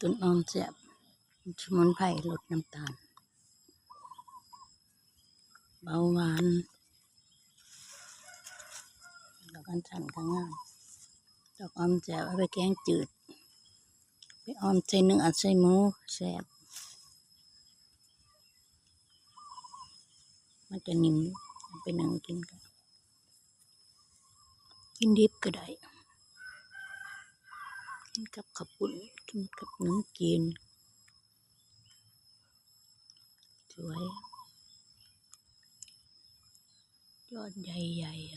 ต้นออมแซ่บสมุนไพรลดน้ำตาล เบาหวานดอกอัญชันก็งามดอกออมแซ่บเอาไปแกงจืด ไปออมใส่เนื้อใส่หมูแซ่บมันจะนิ่มเอาไปนึ่งกินกันกินดิบก็ได้ กินกับขับปุ้นกินกับน้ำกินสวย ยอดใหญ่ๆ